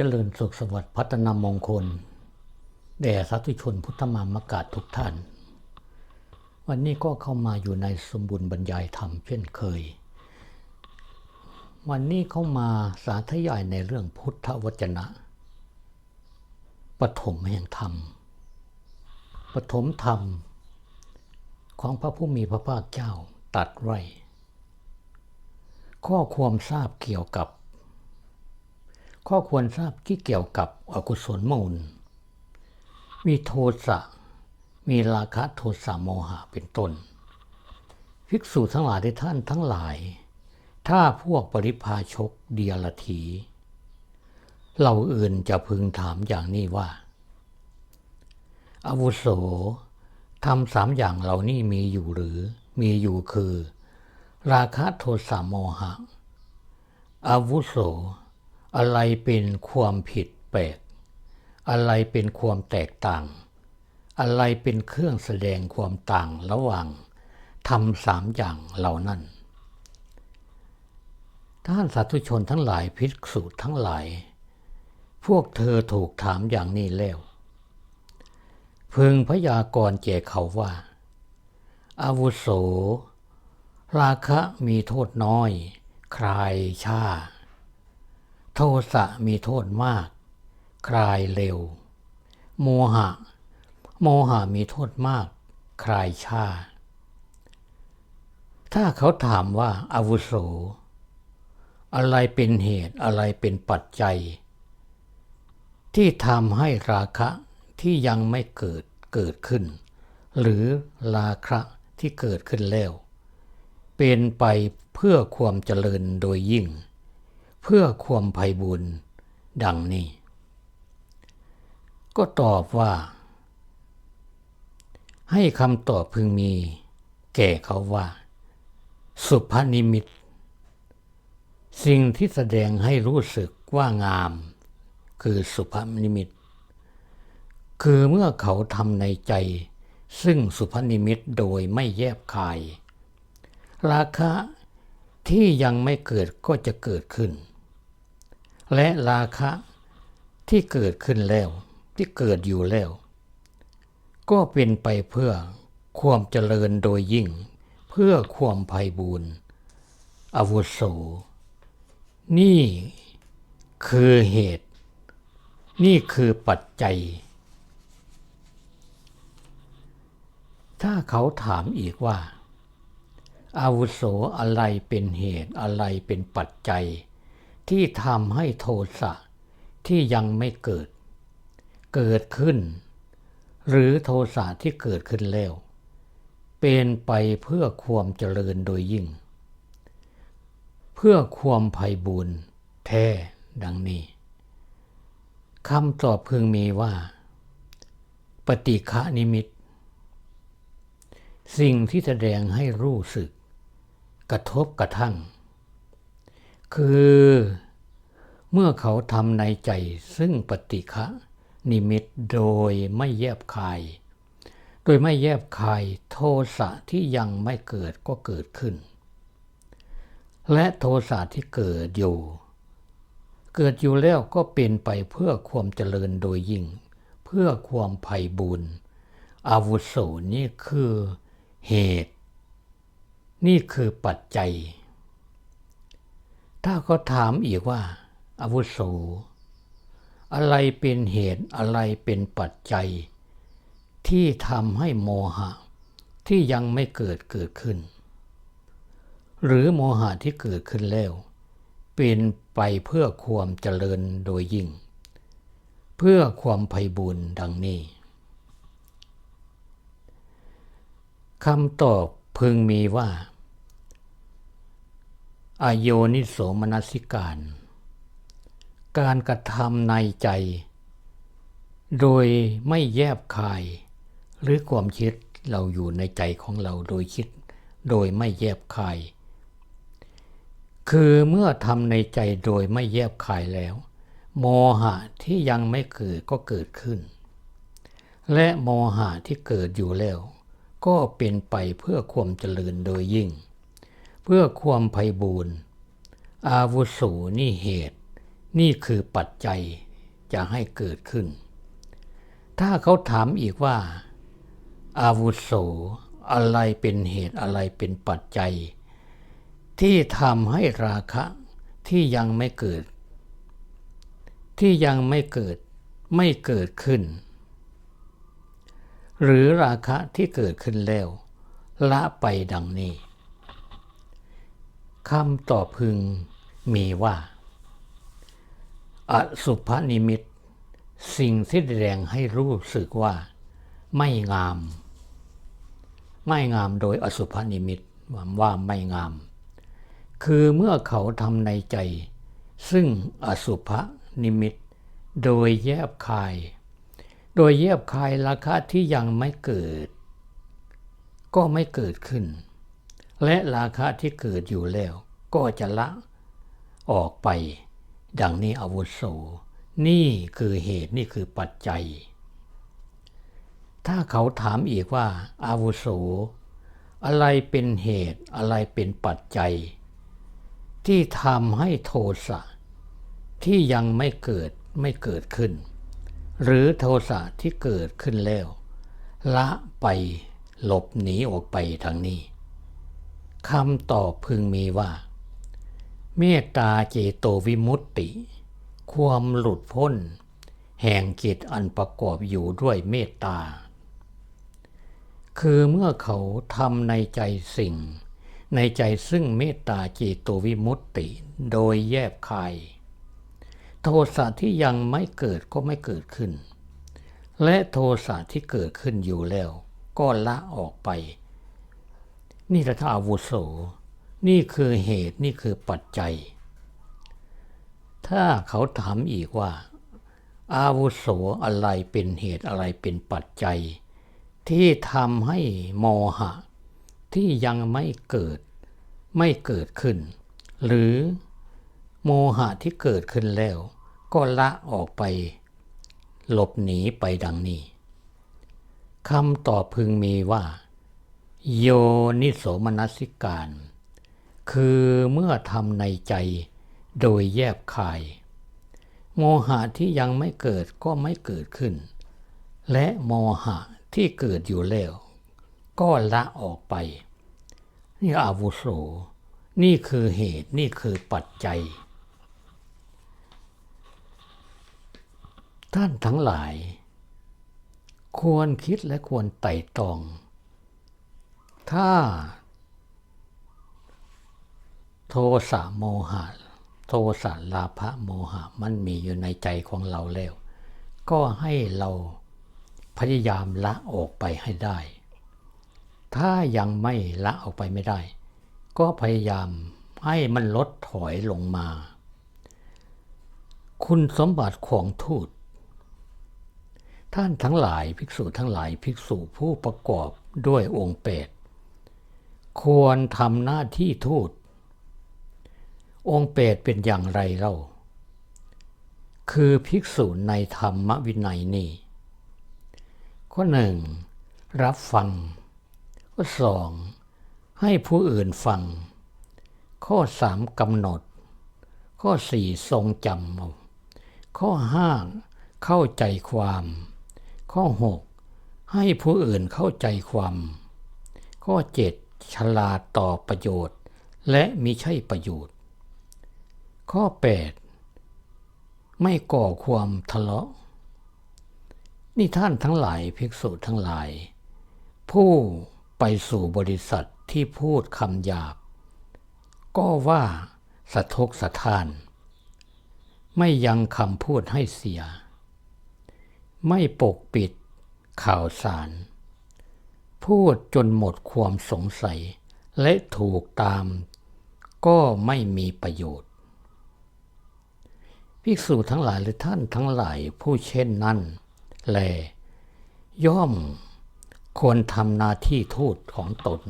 เจริญสุขสวัสดิ์พัฒนามงคล แด่สาธุชนพุทธมามกาศทุกท่าน วันนี้ก็เข้ามาอยู่ในสมบูรณ์บรรยายธรรมเช่นเคย วันนี้เข้ามาสาธยายในเรื่องพุทธวจนะ ปฐมแห่งธรรม ปฐมธรรม ของพระผู้มีพระภาคเจ้าตัดไว้ ข้อความทราบเกี่ยวกับ ข้อควรทราบที่เกี่ยวกับอกุศลมูล มีโทสะ มีราคะโทสะโมหะเป็นต้น ภิกษุทั้งหลายที่ท่านทั้งหลาย ถ้าพวกปริพาชกเดียรถีเราอื่นจะพึงถามอย่างนี้ว่าอาวุโสทำสามอย่างเหล่านี้มีอยู่หรือ มีอยู่คือ ราคะโทสะโมหะอาวุโส อะไรเป็นความผิดแปลก อะไรเป็นความแตกต่าง อะไรเป็นเครื่องแสดงความต่างระหว่างทำสามอย่างเหล่านั้น ท่านสาธุชนทั้งหลายภิกษุทั้งหลาย พวกเธอถูกถามอย่างนี้แล้ว พึงพยากรณ์แก่เขาว่า อาวุโส ราคะมีโทษน้อย คลายช้า โทสะมีโทษมาก คลายเร็ว โมหะ โมหะมีโทษมาก คลายช้าถ้าเขาถามว่าอาวุโส อะไรเป็นเหตุอะไรเป็นปัจจัย ที่ทำให้ราคะที่ยังไม่เกิดเกิดขึ้น หรือราคะที่เกิดขึ้นแล้ว เป็นไปเพื่อความเจริญโดยยิ่ง พื่อความไพบุญดังนี้ ก็ตอบว่า ให้คำตอบพึงมี แก่เขาว่า สุภนิมิต สิ่งที่แสดงให้รู้สึกว่างาม คือสุภนิมิต คือเมื่อเขาทำในใจ ซึ่งสุภนิมิตโดยไม่แยบคาย ราคะที่ยังไม่เกิดก็จะเกิดขึ้น และราคะที่เกิดขึ้นแล้ว ที่เกิดอยู่แล้ว ก็เป็นไปเพื่อความเจริญโดยยิ่ง เพื่อความไพบูรณ์อาวุโส นี่คือเหตุ นี่คือปัจจัย ถ้าเขาถามอีกว่าอาวุโสอะไรเป็นเหตุอะไรเป็นปัจจัย ที่ทำให้โทสะที่ยังไม่เกิด เกิดขึ้น หรือโทสะที่เกิดขึ้นแล้ว เป็นไปเพื่อความเจริญโดยยิ่ง เพื่อความไพบูรณ์แท้ดังนี้คำตอบพึงมีว่า ปฏิฆะนิมิต สิ่งที่แสดงให้รู้สึก กระทบกระทั่ง คือ เมื่อเขาทำในใจซึ่งปฏิฆะนิมิตโดยไม่แยบคาย โดยไม่แยบคายโทสะที่ยังไม่เกิดก็เกิดขึ้น และโทสะที่เกิดอยู่ เกิดอยู่แล้วก็เป็นไปเพื่อความเจริญโดยยิ่ง เพื่อความไพ่บุญอาวุโสนี่คือเหตุ นี่คือปัจจัย ถ้าเขาถามอีกว่า อาวุโส อะไรเป็นเหตุอะไรเป็นปัจจัย ที่ทำให้โมหะ ที่ยังไม่เกิดเกิดขึ้น หรือโมหะที่เกิดขึ้นแล้ว เป็นไปเพื่อความเจริญโดยยิ่ง เพื่อความไพบุญดังนี้คำตอบพึงมีว่า อโยนิโสมนสิการ การกระทำในใจ โดยไม่แยบคาย หรือความคิดเราอยู่ในใจของเราโดยคิด โดยไม่แยบคาย คือเมื่อทำในใจโดยไม่แยบคายแล้ว โมหะที่ยังไม่เกิดก็เกิดขึ้น และโมหะที่เกิดอยู่แล้ว ก็เป็นไปเพื่อความเจริญโดยยิ่ง พื่อความไพบูรณ์อาวุโสนี่เหตุ นี่คือปัจจัยจะให้เกิดขึ้น ถ้าเขาถามอีกว่า อาวุโสอะไรเป็นเหตุอะไรเป็นปัจจัย ที่ทำให้ราคะที่ยังไม่เกิด ที่ยังไม่เกิดไม่เกิดขึ้น หรือราคะที่เกิดขึ้นแล้ว ละไปดังนี้ คำตอบพึงมีว่า อสุภนิมิต สิ่งที่แสดงให้รู้สึกว่า ไม่งาม ไม่งามโดยอสุภนิมิตว่าไม่งาม คือเมื่อเขาทำในใจ ซึ่งอสุภนิมิต โดยแยบคาย โดยแยบคายราคะที่ยังไม่เกิด ก็ไม่เกิดขึ้น และราคะที่เกิดอยู่แล้ว ก็จะละออกไป ดังนี้อาวุโส นี่คือเหตุนี่คือปัจจัย ถ้าเขาถามอีกว่าอาวุโส อะไรเป็นเหตุอะไรเป็นปัจจัย ที่ทำให้โทสะที่ยังไม่เกิดไม่เกิดขึ้น หรือโทสะที่เกิดขึ้นแล้ว ละไปหลบหนีออกไปทางนี้ คำตอบพึงมีว่า เมตตาเจโตวิมุตติ ความหลุดพ้น แห่งจิตอันประกอบอยู่ด้วยเมตตา คือเมื่อเขาทำในใจสิ่ง ในใจซึ่งเมตตาเจโตวิมุตติ โดยแยบคาย โทสะที่ยังไม่เกิดก็ไม่เกิดขึ้น และโทสะที่เกิดขึ้นอยู่แล้ว ก็ละออกไป นี่ละท่าอาวุโส นี่คือเหตุนี่คือปัจจัย ถ้าเขาถามอีกว่า อาวุโสอะไรเป็นเหตุอะไรเป็นปัจจัย ที่ทำให้โมหะ ที่ยังไม่เกิดไม่เกิดขึ้น หรือโมหะที่เกิดขึ้นแล้ว ก็ละออกไป หลบหนีไปดังนี้คำตอบพึงมีว่า โยนิโสมนสิการ คือเมื่อทำในใจโดยแยบคาย โมหะที่ยังไม่เกิดก็ไม่เกิดขึ้น และโมหะที่เกิดอยู่แล้ว ก็ละออกไป นี่อาวุโส นี่คือเหตุนี่คือปัจจัย ท่านทั้งหลาย ควรคิดและควรไต่ตอง ถ้า โทสะโมหะ โทสะลาภะโมหะ มันมีอยู่ในใจของเราแล้ว ก็ให้เราพยายามละออกไปให้ได้ ถ้ายังไม่ละออกไปไม่ได้ ก็พยายามให้มันลดถอยลงมา คุณสมบัติของทูต ท่านทั้งหลายภิกษุทั้งหลายภิกษุผู้ประกอบด้วยองค์แปด ควรทำหน้าที่ทูต องค์แปดเป็นอย่างไรเล่า คือภิกษุในธรรมวินัยนี้ข้อหนึ่งรับฟัง ข้อสองให้ผู้อื่นฟัง ข้อสามกำหนด ข้อสี่ทรงจำข้อห้าเข้าใจความ ข้อหกให้ผู้อื่นเข้าใจความ ข้อเจ็ด ฉลาดต่อประโยชน์ และมิใช่ประโยชน์ ข้อแปดไม่ก่อความทะเลาะ นี่ท่านทั้งหลายภิกษุทั้งหลาย ผู้ไปสู่บริษัทที่พูดคำหยาบ ก็ว่าสะทกสะทาน ไม่ยังคำพูดให้เสีย ไม่ปกปิดข่าวสาร พูดจนหมดความสงสัย และถูกตามก็ไม่มีประโยชน์ ภิกษุทั้งหลายหรือท่านทั้งหลายผู้เช่นนั้นแล ย่อมควรทำหน้าที่ทูตของตน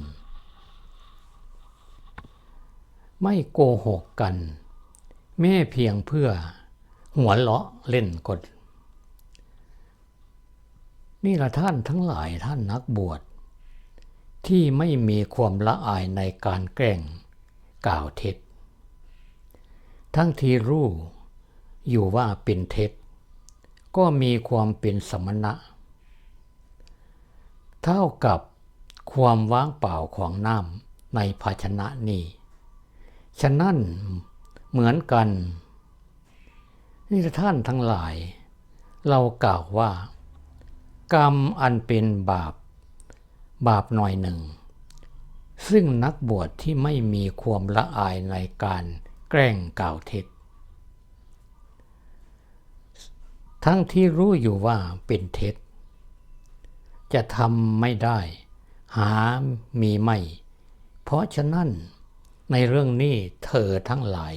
ไม่โกหกกัน แม่เพียงเพื่อหัวเลาะเล่นกดนี่ละท่านทั้งหลายท่านนักบวช ที่ไม่มีความละอายในการแกล้งกล่าวเท็จ ทั้งที่รู้อยู่ว่าเป็นเท็จ ก็มีความเป็นสมณะ เท่ากับความว่างเปล่าของน้ำในภาชนะนี้ ฉะนั้นเหมือนกันนี่ท่านทั้งหลาย เรากล่าวว่า กรรมอันเป็นบาป บาปหน่อยหนึ่ง ซึ่งนักบวชที่ไม่มีความละอายในการแกล้งกล่าวเท็จ ทั้งที่รู้อยู่ว่าเป็นเท็จ จะทำไม่ได้ หามีไม่ เพราะฉะนั้นในเรื่องนี้เธอทั้งหลาย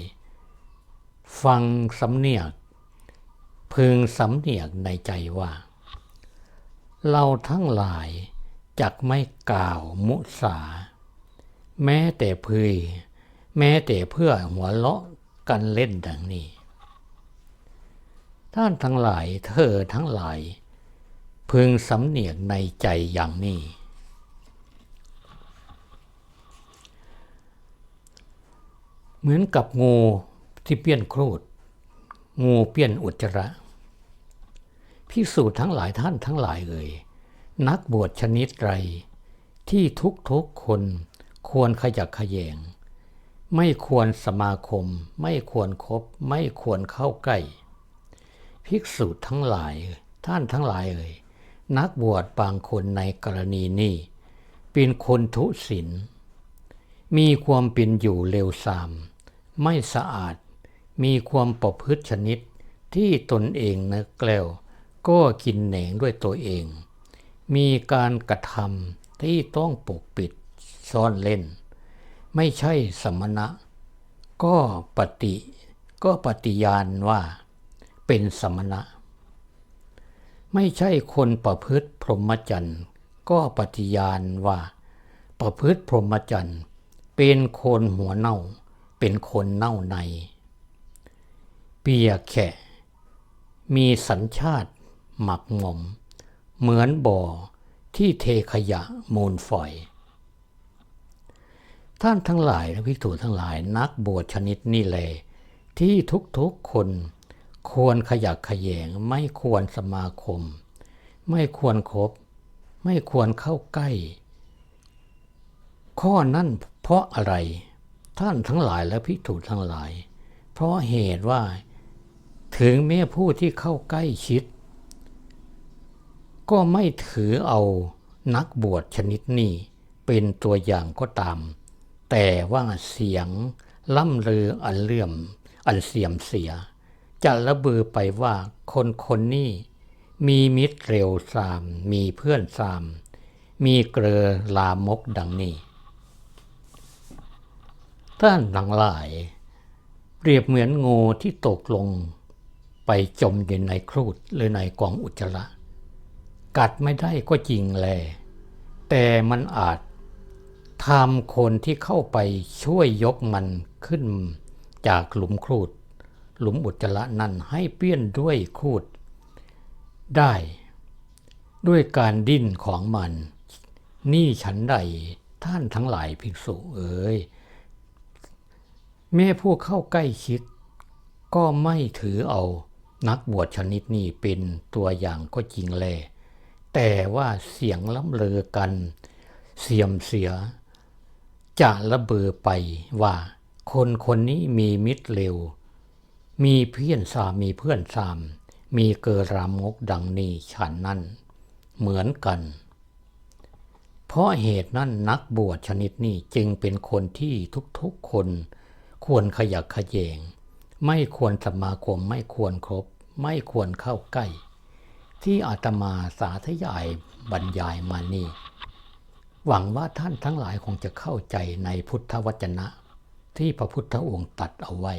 ฟังสำเนียก พึงสำเนียกในใจว่า เราทั้งหลาย จักไม่กล่าวมุสา แม้แต่พืยแม้แต่เพื่อหัวเลาะกันเล่นดังนี้ ท่านทั้งหลายเธอทั้งหลาย พึงสำเนียกในใจอย่างนี้ เหมือนกับงูที่เปี้ยนครูด งูเปี้ยนอุจจระพิสูจน์ทั้งหลายท่านทั้งหลายเอ่ย นักบวชชนิดไร ที่ทุกทุกๆคนควรขยักขยแยง ไม่ควรสมาคม ไม่ควรครบไม่ควรเข้าใกล้ ภิกษุทั้งหลายท่านทั้งหลายเอ่ยนักบวชบางคนในกรณีนี้เป็นคนทุศีลมีความเป็นอยู่เร็วซาม ไม่สะอาด มีความประพฤติชนิดที่ตนเองนะแกล้วก็กินแหนงด้วยตัวเอง มีการกระทำที่ต้องปกปิดซ่อนเล่น ไม่ใช่สมณะ ก็ปฏิก็ปฏิญาณว่า เป็นสมณะ ไม่ใช่คนประพฤติพรหมจรรย์ก็ปฏิญาณว่า ประพฤติพรหมจรรย์เป็นคนหัวเน่า เป็นคนเน่าใน เปียแขะมีสัญชาติหมักหมม เหมือนบ่อที่เทขยะมูลฝอย ท่านทั้งหลายและภิกษุทั้งหลายนักบวชชนิดนี้แลที่ทุกๆคนควรขยักขยแยงไม่ควรสมาคม ไม่ควรครบ ไม่ควรเข้าใกล้ ข้อนั้นเพราะอะไรท่านทั้งหลายและภิกษุทั้งหลาย เพราะเหตุว่า ถึงแม้ผู้ที่เข้าใกล้ชิด ก็ไม่ถือเอานักบวชชนิดนี้เป็นตัวอย่างก็ตาม แต่ว่าเสียงล่ำลืออันเลื่อม อันเสียมเสีย จะระบือไปว่าคนคนนี้มีมิตรเร็วสาม มีเพื่อนสาม มีเกลอลามกดังนี้ท่านทั้งหลาย เปรียบเหมือนงูที่ตกลง ไปจมอยู่ในครูดหรือในกองอุจจาระ กัดไม่ได้ก็จริงแล แต่มันอาจทำคนที่เข้าไปช่วยยกมันขึ้นจากหลุมครูด หลุมอุจจาระนั้นให้เปี้ยนด้วยครูด ได้ ด้วยการดิ้นของมัน นี่ฉันใดท่านทั้งหลายภิกษุเอ๋ยแม่ผู้เข้าใกล้ชิดก็ไม่ถือเอานักบวชชนิดนี้เป็นตัวอย่างก็จริงแล แต่ว่าเสียงล้ำเลอกัน เสียมเสีย จะระเบือไปว่า คนคนนี้มีมิตรเร็ว มีเพื่อนสามมีเพื่อนสาม มีเกรามกดังนี้ฉันนั้นเหมือนกัน เพราะเหตุนั้นนักบวชชนิดนี้จึงเป็นคนที่ทุกๆคน ควรขยักขยแยง ไม่ควรสมาคมไม่ควรครบ ไม่ควรเข้าใกล้ ที่อาตมาสาธยายบรรยายมานี่ หวังว่าท่านทั้งหลายคงจะเข้าใจในพุทธวจนะ ที่พระพุทธองค์ตัดเอาไว้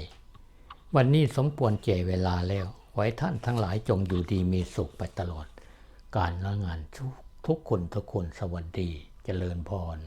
วันนี้สมควรเจเวลาแล้ว ไว้ท่านทั้งหลายจงอยู่ดีมีสุขไปตลอด การละงานทุกทุกคนทุกคนสวัสดีเจริญพร